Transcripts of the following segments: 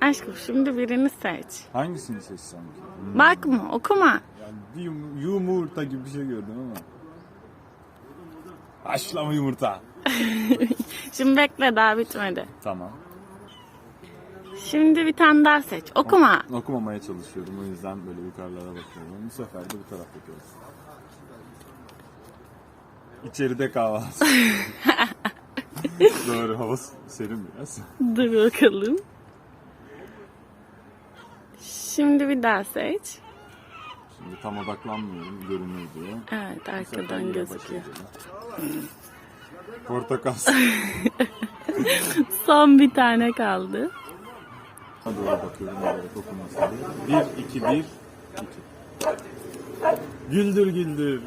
Aşkım şimdi birini seç. Hangisini seçsem ki? Hmm. Bakma okuma. Yani bir yum- yumurta gibi bir şey gördüm ama. Haşlama yumurta. Şimdi bekle daha bitmedi. Tamam. Şimdi bir tane daha seç. Okuma. Okumamaya çalışıyorum o yüzden böyle yukarılara bakıyorum. Bu sefer de bu taraftaki olsun. İçeride kahvaltı. Doğru hava serin biraz. Dur bakalım. Şimdi bir daha seç. Şimdi tam odaklanmıyorum görünüyor diye. Evet arkadan gözüküyor. Portakal. Son bir tane kaldı. Doğru bakıyorum evet okuması. Bir, iki, bir, iki. Güldür güldür.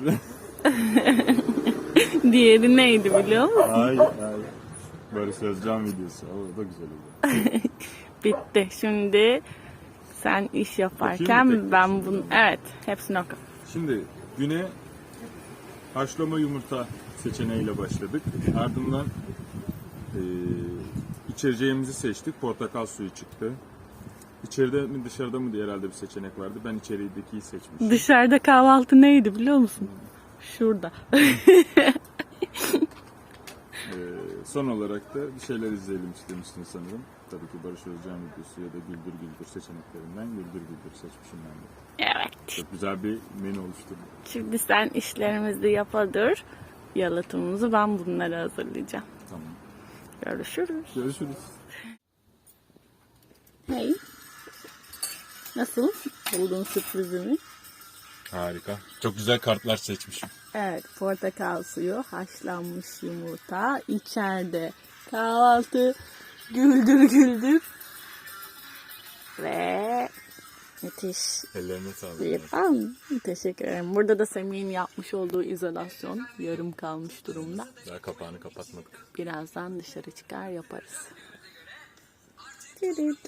Diğeri neydi biliyor musun? hayır hayır. Barış Özcan videosu. O da güzel oldu. Bitti. Şimdi sen iş yaparken ben bunu... Evet hepsini oku. Şimdi güne haşlama yumurta seçeneğiyle başladık. Ardından eee içeceğimizi seçtik. Portakal suyu çıktı. İçeride mi dışarıda mı diye herhalde bir seçenek vardı. Ben içeridekiyi seçmiştim. Dışarıda kahvaltı neydi biliyor musun? Şurada. Son olarak da bir şeyler izleyelim istemiştin sanırım. Tabii ki Barış Özcan videosu ya da Güldür Güldür seçeneklerinden Güldür Güldür seçmişim ben de. Evet. Çok güzel bir menü oluşturdum. Şimdi sen işlerimizi yapadır. Yalıtımımızı ben bunları hazırlayacağım. Tamam. Görüşürüz. Görüşürüz. Hey. Nasıl? Buldun sürprizimi. Harika. Çok güzel kartlar seçmişim. Evet, portakal suyu, haşlanmış yumurta, içeride kahvaltı, güldür güldür ve müthiş Ellerine sağlık. bir an. Teşekkür ederim. Burada da Semih'in yapmış olduğu izolasyon yarım kalmış durumda. Daha kapağını kapatmadık. Birazdan dışarı çıkar yaparız. Tüdüt.